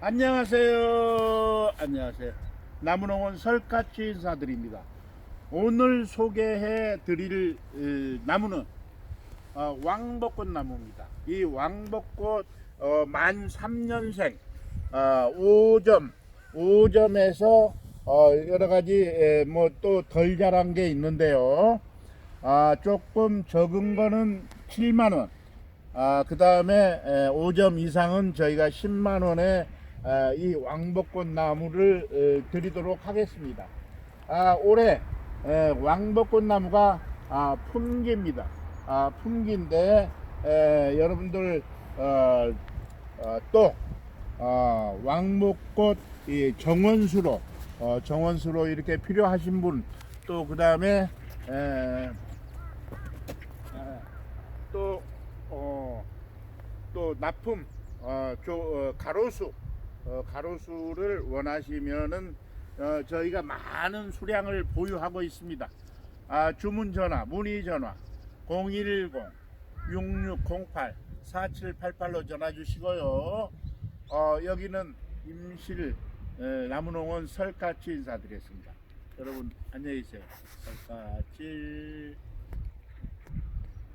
안녕하세요. 안녕하세요. 나무농원 설까치 인사드립니다. 오늘 소개해 드릴 어, 나무는 어, 왕벚꽃 나무입니다. 이 왕벚꽃 어, 만 3년생 어, 5점 5점에서 어, 여러 가지 뭐 또 덜 자란 게 있는데요. 아, 조금 적은 거는 7만 원. 아, 그 다음에 5점 이상은 저희가 10만 원에 아, 이 왕벚꽃 나무를 어, 드리도록 하겠습니다. 아, 올해 에, 왕벚꽃 나무가 아, 품기입니다. 아, 품기인데 에, 여러분들 어, 어, 또 어, 왕벚꽃 이 정원수로 어, 정원수로 이렇게 필요하신 분 또 그 다음에 또 어, 또 납품 어, 조, 어, 가로수 어, 가로수를 원하시면은 어, 저희가 많은 수량을 보유하고 있습니다. 아, 주문 전화, 문의 전화 010 6608 4788로 전화 주시고요. 어, 여기는 임실 에, 나무농원 설까치 인사드리겠습니다. 여러분 안녕히 계세요. 설까치